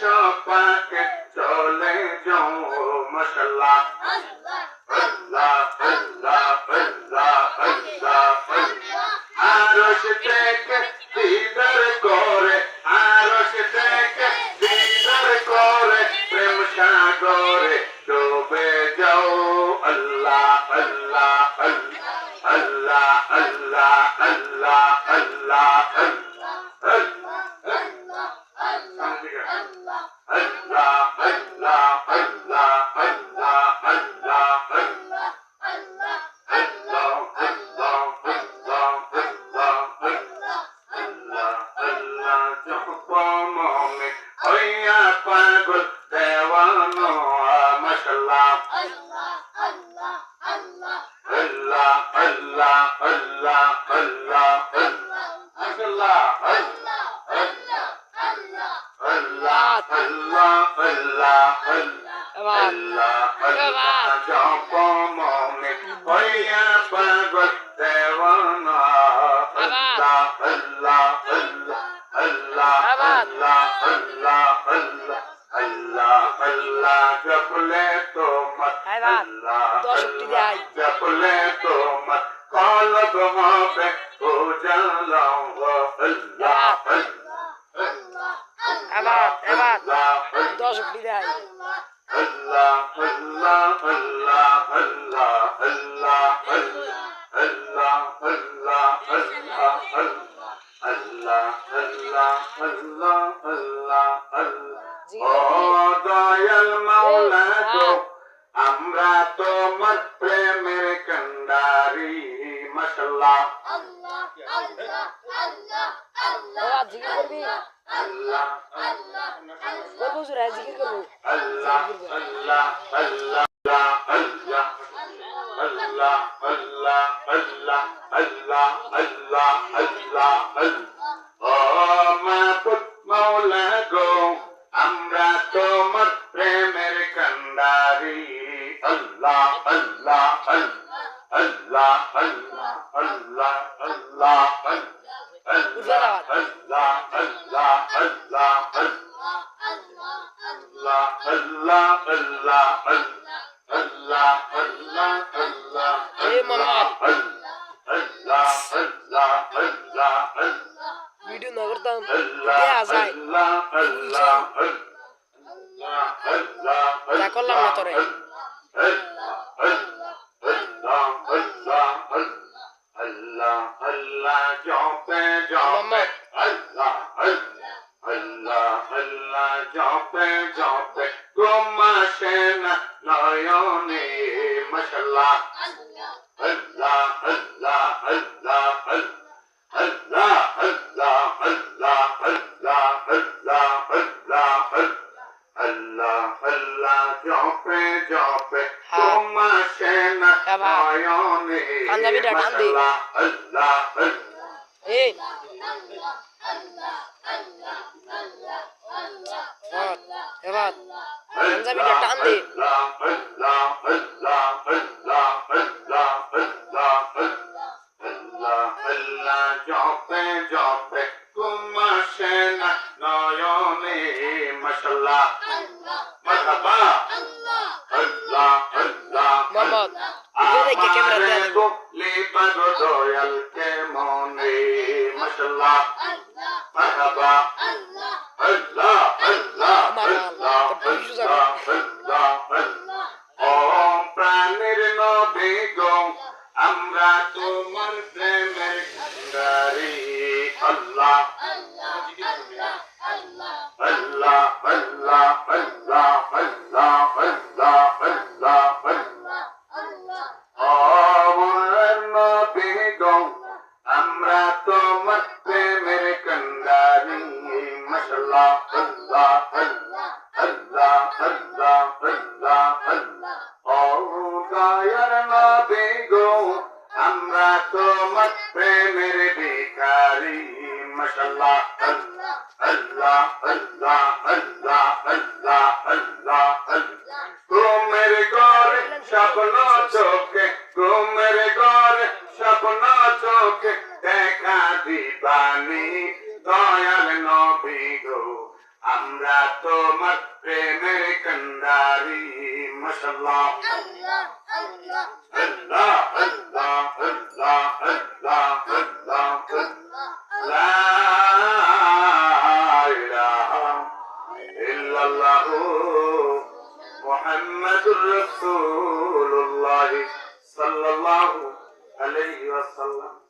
সপথ আল্লাহ আল্লাহ আল্লাহ আল্লাহ জপমনে হইয়া পাগল দেওয়ানা আল্লাহ আল্লাহ আল্লাহ আল্লাহ আল্লাহ আল্লাহ আল্লাহ আল্লাহ জপলে তোমার আল্লাহ আল্লাহ। জপলে তোমার কলব হবে উজালা আল্লাহ আল্লাহ আল্লাহ আল্লাহ আল্লাহ দশ বিদায় আমরা তোমার প্রেমের কন্ডারি মশলা আল্লাহ আল্লাহ আল্লাহ বাবা জিকির করবি করব জোরে জিকির করব আমরা তোমার প্রেমের কন্দারি আল্লাহ আল্লাহ আল্লাহ আল্লাহ আল্লাহ আল্লাহ আল্লাহ উঠবে না ভিডিও না করতাম দেয়া যায় যা করলাম না তোরে আল্লাহ আল্লাহ জপে জপে। আল্লাহ আল্লাহ আল্লাহ আল্লাহ জপে জপে না নয়নে মশাল্লাহ আল্লাহ আল্লাহ আল্লাহ আল্লাহ আল্লাহ আল্লাহ আল্লাহ আল্লাহ আল্লাহ আল্লাহ আল্লাহ জপে জপে হ্যাঁ। পাঞ্জাবিটা টান দি এই এবার পাঞ্জাবিটা টান দি محمد আমরা তোমার প্রেমের গাড়ি আল্লাহ আল্লাহ আমরা তোমার প্রেমের ভিখারি। মশাল্লাহ আল্লাহ আল্লাহ আল্লাহ আল্লাহ আল্লাহ আল্লাহ আল্লাহ ঘুমের গড়ে স্বপ্ন চোখে, ঘুমের গড়ে স্বপ্ন চোখে দেখা দিবানি। দয়াল নবী গো আমরা তোমার প্রেমের কন্দারি মশাল্লাহ আল্লাহ আল্লাহ।